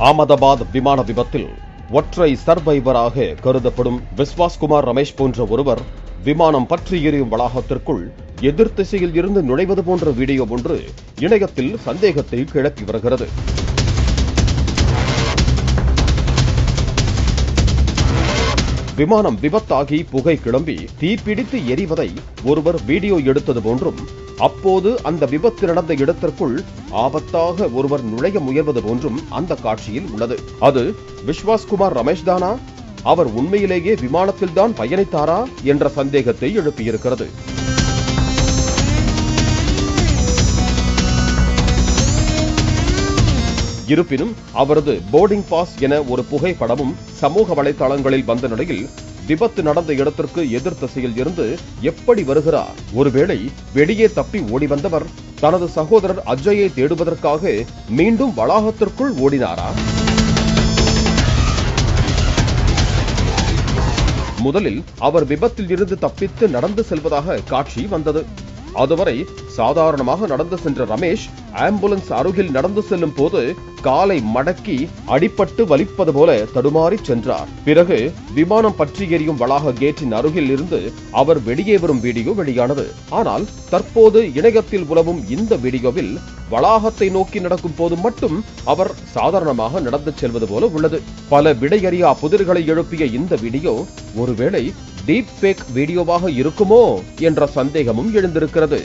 அகமதாபாத் விமான விபத்தில் ஒற்றை சர்வைவராக கருதப்படும் விஸ்வாஸ்குமார் ரமேஷ் போன்ற ஒருவர் விமானம் பற்றி எரியும் வளாகத்திற்குள் எதிர் திசையில் இருந்து நுழைவது போன்ற வீடியோ ஒன்று இணையத்தில் சந்தேகத்தை கிளப்பி வருகிறது. விமானம் விபத்தாகி புகை கிளம்பி தீப்பிடித்து எரிவதை ஒருவர் வீடியோ எடுத்தது போன்றும் அப்போது அந்த விபத்து நடந்த இடத்திற்குள் ஆபத்தாக ஒருவர் நுழைய முயல்வது போன்றும் அந்த காட்சியில் உள்ளது. அது விஸ்வாஸ்குமார் ரமேஷ் தானா? அவர் உண்மையிலேயே விமானத்தில்தான் பயணித்தாரா? என்ற சந்தேகத்தை எழுப்பியிருக்கிறது. இருப்பினும் அவரது போர்டிங் பாஸ் என ஒரு புகைப்படமும் சமூக வலைதளங்களில் வந்த நிலையில் விபத்து நடந்த இடத்திற்கு எதிர் திசையில் இருந்து எப்படி வருகிறார்? ஒருவேளை வெளியே தப்பி ஓடி வந்தவர் தனது சகோதரர் அஜயை தேடுவதற்காக மீண்டும் வளாகத்திற்குள் ஓடினாரா? முதலில் அவர் விபத்தில் இருந்து தப்பித்து நடந்து செல்வதாக காட்சி வந்தது. அதுவரை சாதாரணமாக நடந்து சென்ற ரமேஷ் ஆம்புலன்ஸ் அருகில் நடந்து செல்லும் போது காலை மடக்கி அடிபட்டு வலிப்பது போல தடுமாறி சென்றார். பிறகு விமானம் பற்றி எரியும் வளாக கேட்டின் அருகில் இருந்து அவர் வெளியே வரும் வீடியோ வெளியானது. ஆனால் தற்போது இணையத்தில் உலவும் இந்த வீடியோவில் வளாகத்தை நோக்கி நடக்கும் போது மட்டும் அவர் சாதாரணமாக நடந்து செல்வது போல உள்ளது. பல விடையறியா புதிர்களை எழுப்பிய இந்த வீடியோ ஒருவேளை டீப் ஃபேக் வீடியோவாக இருக்குமோ என்ற சந்தேகமும் எழுந்திருக்கிறது.